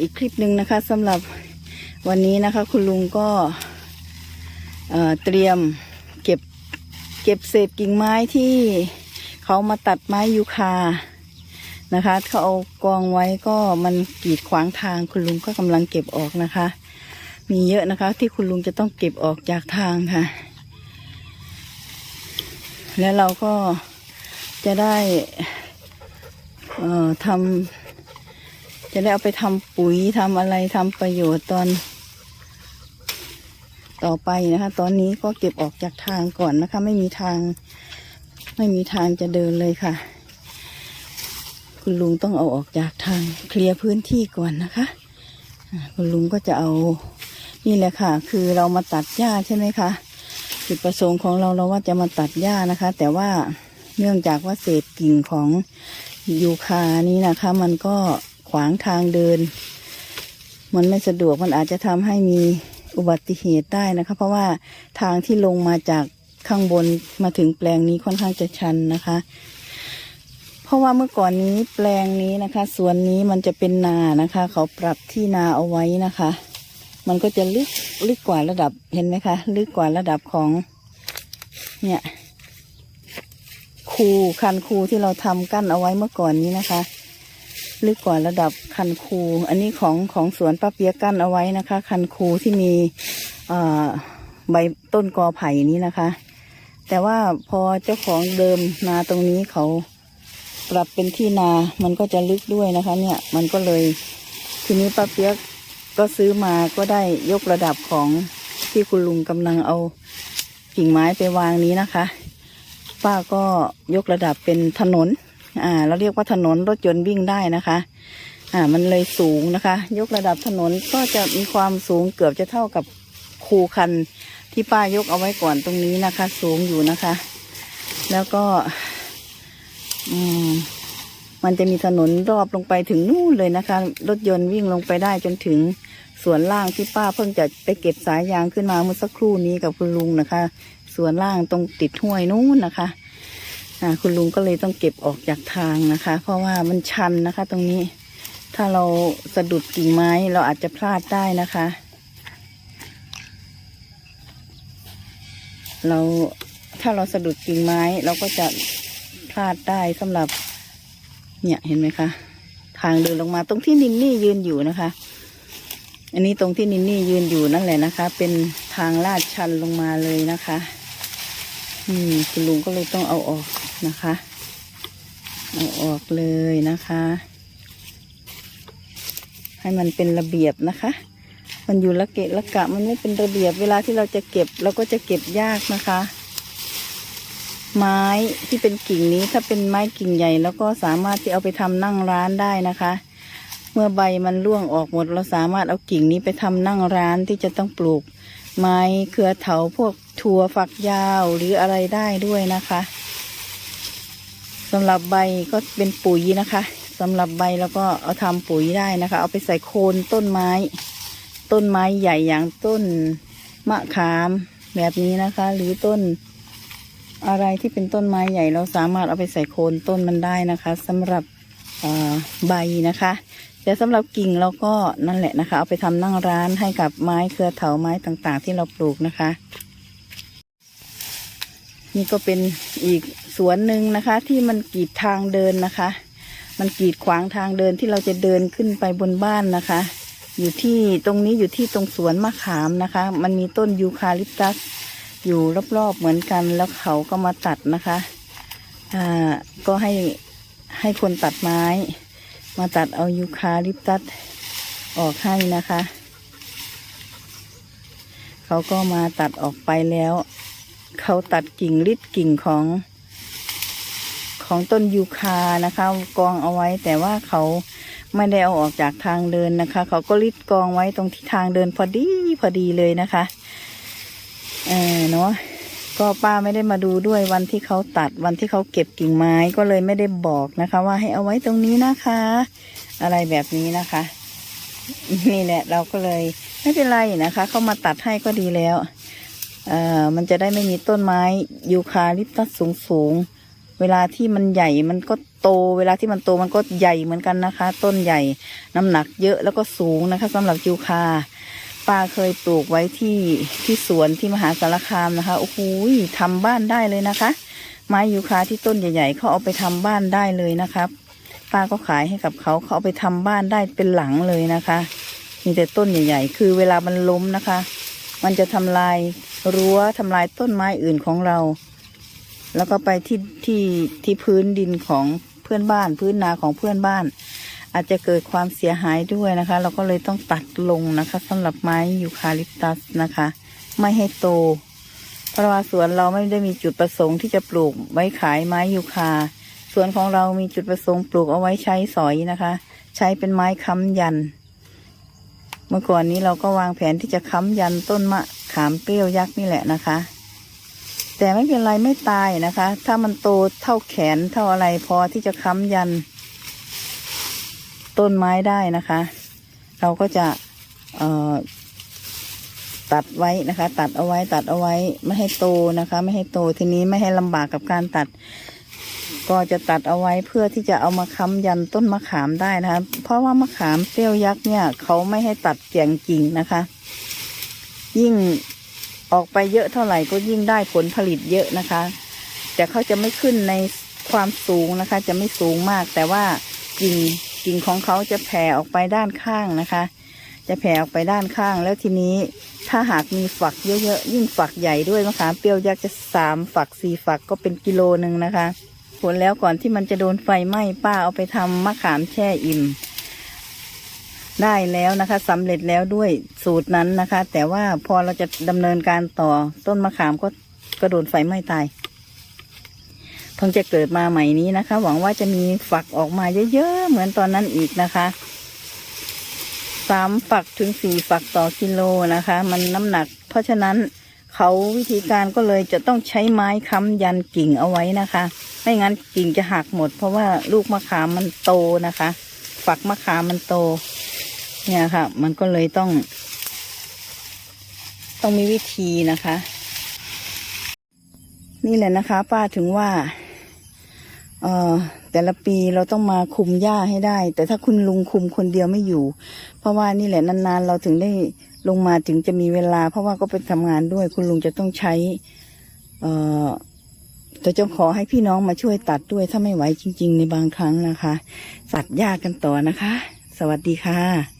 อีกคลิปหนึ่งนะคะสำหรับวันนี้นะคะ คุณลุงก็เเตรียมเก็บเก็บเศษกิ่งไม้ที่เขามาตัดไม้ยูคานะคะเขาเอากองไว้ก็มันกีดขวางทางคุณลุงก็กำลังเก็บออกนะคะ มีเยอะนะคะที่คุณลุงจะต้องเก็บออกจากทางค่ะ แล้วเราก็จะได้ทำ จะได้เอาไปทำปุ๋ยทำอะไรทำประโยชน์ตอนต่อไปนะคะ ตอนนี้ก็เก็บออกจากทางก่อนนะคะ ไม่มีทาง ไม่มีทางจะเดินเลยค่ะ คุณลุงต้องเอาออกจากทางเคลียร์พื้นที่ก่อนนะคะ คุณลุงก็จะเอานี่แหละค่ะ คือเรามาตัดหญ้าใช่ไหมคะจุดประสงค์ของเราเราว่าจะมาตัดหญ้านะคะ แต่ว่าเนื่องจากว่าเศษกิ่งของยูคานี้นะคะ มันก็างทางเดิน มันไม่สะดวกมันอาจจะทำให้มีอุบัติเหตุได้นะคะ เพราะว่าทางที่ลงมาจากข้างบนมาถึงแปลงนี้ค่อนข้างจะชันนะคะ เพราะว่าเมื่อก่อนนี้แปลงนี้นะคะสวนนี้มันจะเป็นนานะคะ เขาปรับที่นาเอาไว้นะคะ มันก็จะลึกลึกกว่าระดับเห็นไหมคะ ลึกกว่าระดับของเนี่ยคูคันคูที่เราทำกั้นเอาไว้เมื่อก่อนนี้นะคะ ลึกกว่าระดับคันคู อันนี้ของของสวนป้าเปียกกั้นเอาไว้นะคะ คันคูที่มีใบต้นกอไผ่นี้นะคะ แต่ว่าพอเจ้าของเดิมนาตรงนี้เขาปรับเป็นที่นา มันก็จะลึกด้วยนะคะ เนี่ย มันก็เลย ทีนี้ป้าเปียกก็ซื้อมาก็ได้ยกระดับของที่คุณลุงกำลังเอากิ่งไม้ไปวางนี้นะคะ ป้าก็ยกระดับเป็นถนน อ่า เราเรียกว่าถนนรถยนต์วิ่งได้นะคะ อ่า มันเลยสูงนะคะ ยกระดับถนนก็จะมีความสูงเกือบจะเท่ากับคูคันที่ป้ายกเอาไว้ก่อนตรงนี้นะคะ สูงอยู่นะคะ แล้วก็ อืมมันจะมีถนนรอบลงไปถึงนู่นเลยนะคะ รถยนต์วิ่งลงไปได้จนถึงส่วนล่างที่ป้าเพิ่งจะไปเก็บสายยางขึ้นมาเมื่อสักครู่นี้กับคุณลุงนะคะ ส่วนล่างตรงติดห้วยนู้นนะคะ คุณลุงก็เลยต้องเก็บออกจากทางนะคะ เพราะว่ามันชันนะคะ ตรงนี้ ถ้าเราสะดุดกิ่งไม้เราอาจจะพลาดได้นะคะ เราถ้าเราสะดุดกิ่งไม้เราก็จะพลาดได้สำหรับ เนี่ยเห็นไหมคะทางเดินลงมาตรงที่นินนี่ยืนอยู่นะคะ อันนี้ตรงที่นินนี่ยืนอยู่นั่นแหละนะคะ เป็นทางลาดชันลงมาเลยนะคะอืมคุณลุงก็เลยต้องเอาออก นะคะ เอาออกเลยนะคะ ให้มันเป็นระเบียบนะคะ มันอยู่ละเกะละกะมันไม่เป็นระเบียบเวลาที่เราจะเก็บเราก็จะเก็บยากนะคะ ไม้ที่เป็นกิ่งนี้ถ้าเป็นไม้กิ่งใหญ่แล้วก็สามารถที่เอาไปทำนั่งร้านได้นะคะ เมื่อใบมันร่วงออกหมด เราสามารถเอากิ่งนี้ไปทำนั่งร้านที่จะต้องปลูกไม้เครือเถาพวกถั่วฝักยาวหรืออะไรได้ด้วยนะคะำหรับใบก็เป็นปุ๋ยนะคะสำหรับใบแล้วก็เอาทำปุ๋ยได้นะคะ เอาไปใส่โคนต้นไม้ ต้นไม้ใหญ่อย่างต้นมะขามแบบนี้นะคะ หรือต้นอะไรที่เป็นต้นไม้ใหญ่เราสามารถเอาไปใส่โคนต้นมันได้นะคะสำหรับใบนะคะแต่สำหรับกิ่งเราก็นั่นแหละนะคะ เอาไปทำนั่งร้านให้กับไม้เครือเถาไม้ต่างๆ ที่เราปลูกนะคะ นี่ก็เป็นอีกสวนหนึ่งนะคะ ที่มันกีดทางเดินนะคะ มันกีดขวางทางเดินที่เราจะเดินขึ้นไปบนบ้านนะคะ อยู่ที่ตรงนี้อยู่ที่ตรงสวนมะขามนะคะ มันมีต้นยูคาลิปตัสอยู่รอบๆเหมือนกันแล้วเขาก็มาตัดนะคะอ่าก็ให้ให้คนตัดไม้ มาตัดเอายูคาลิปตัสออกให้นะคะ เขาก็มาตัดออกไปแล้ว เขาตัดกิ่งริดกิ่งของของต้นยูคานะคะ กองเอาไว้ แต่ว่าเขาไม่ได้เอาออกจากทางเดินนะคะ เขาก็ริดกองไว้ตรงที่ทางเดินพอดีพอดีเลยนะคะเออเนาะก็ป้าไม่ได้มาดูด้วยวันที่เขาตัดวันที่เขาเก็บกิ่งไม้ก็เลยไม่ได้บอกนะคะ ว่าให้เอาไว้ตรงนี้นะคะ อะไรแบบนี้นะคะ นี่แหละเราก็เลยไม่เป็นไรนะคะ เขามาตัดให้ก็ดีแล้ว อ่อมันจะได้ไม่มีต้นไม้ยูคาลิปตัสสูงสูงเวลาที่มันใหญ่มันก็โต เวลาที่มันโตมันก็ใหญ่เหมือนกันนะคะ ต้นใหญ่น้ำหนักเยอะแล้วก็สูงนะคะสำหรับยูคาป้าเคยปลูกไว้ที่ที่สวนที่มหาสารคามนะคะโอ้โหทำบ้านได้เลยนะคะ ไม้ยูคาที่ต้นใหญ่ ๆเขาเอาไปทำบ้านได้เลยนะครับป้าก็ขายให้กับเขาเขาเอาไปทำบ้านได้เป็นหลังเลยนะคะ มีแต่ต้นใหญ่ ๆ คือเวลามันล้มนะคะ มันจะทำลายรั้วทำลายต้นไม้อื่นของเรา แล้วก็ไปที่ที่ที่พื้นดินของเพื่อนบ้าน พื้นนาของเพื่อนบ้าน อาจจะเกิดความเสียหายด้วยนะคะ เราก็เลยต้องตัดลงนะคะสำหรับไม้ยูคาลิปตัสนะคะ ไม่ให้โต เพราะว่าสวนเราไม่ได้มีจุดประสงค์ที่จะปลูกไว้ขายไม้ยูคาสวนของเรามีจุดประสงค์ปลูกเอาไว้ใช้สอยนะคะ ใช้เป็นไม้ค้ำยัน เมื่อก่อนนี้เราก็วางแผนที่จะค้ำยันต้นมะขามเปรี้ยวยักษ์นี่แหละนะคะ แต่ไม่เป็นไรไม่ตายนะคะ ถ้ามันโตเท่าแขนเท่าอะไรพอที่จะค้ำยัน ต้นไม้ได้นะคะ เราก็จะตัดไว้นะคะ ตัดเอาไว้ตัดเอาไว้ไม่ให้โตนะคะ ไม่ให้โตทีนี้ไม่ให้ลำบากกับการตัด ก็จะตัดเอาไว้เพื่อที่จะเอามาค้ำยันต้นมะขามได้นะคะ เพราะว่ามะขามเปรี้ยวยักษ์เนี่ย เขาไม่ให้ตัดเกี่ยงกิ่งนะคะ ยิ่งออกไปเยอะเท่าไหร่ก็ยิ่งได้ผลผลิตเยอะนะคะ แต่เขาจะไม่ขึ้นในความสูงนะคะ จะไม่สูงมาก แต่ว่ากิ่งกิ่งของเขาจะแผ่ออกไปด้านข้างนะคะ จะแผ่ออกไปด้านข้างแล้วทีนี้ถ้าหากมีฝักเยอะๆยิ่งฝักใหญ่ด้วยมะขามเปรี้ยวยักษ์จะสามฝักสี่ฝักก็เป็นกิโลหนึ่งนะคะ ผลแล้วก่อนที่มันจะโดนไฟไหม้ป้าเอาไปทำมะขามแช่อิ่ม ได้แล้วนะคะสำเร็จแล้วด้วยสูตรนั้นนะคะ แต่ว่าพอเราจะดำเนินการต่อต้นมะขามก็ก็โดนไฟไหม้ตายเพิ่งจะเกิดมาใหม่นี้นะคะ หวังว่าจะมีฝักออกมาเยอะๆเหมือนตอนนั้นอีกนะคะสามฝักถึงสี่ฝักต่อกิโลนะคะ มันน้ำหนัก เพราะฉะนั้น เขาวิธีการก็เลยจะต้องใช้ไม้ค้ำยันกิ่งเอาไว้นะคะ ไม่งั้นกิ่งจะหักหมด เพราะว่าลูกมะขามมันโตนะคะ ฝักมะขามมันโต เนี่ยค่ะ มันก็เลยต้อง ต้องมีวิธีนะคะ นี่แหละนะคะ ป้าถึงว่าเอ่อแต่ละปีเราต้องมาคุมหญ้าให้ได้ แต่ถ้าคุณลุงคุมคนเดียวไม่อยู่ เพราะว่านี่แหละนานๆ เราถึงได้ ลงมาถึงจะมีเวลา เพราะว่าก็ไปทำงานด้วย คุณลุงจะต้องใช้ เอ่อแต่จะขอให้พี่น้องมาช่วยตัดด้วยถ้าไม่ไหวจริง ๆ ในบางครั้งนะคะ ตัดยากกันต่อนะคะ สวัสดีค่ะ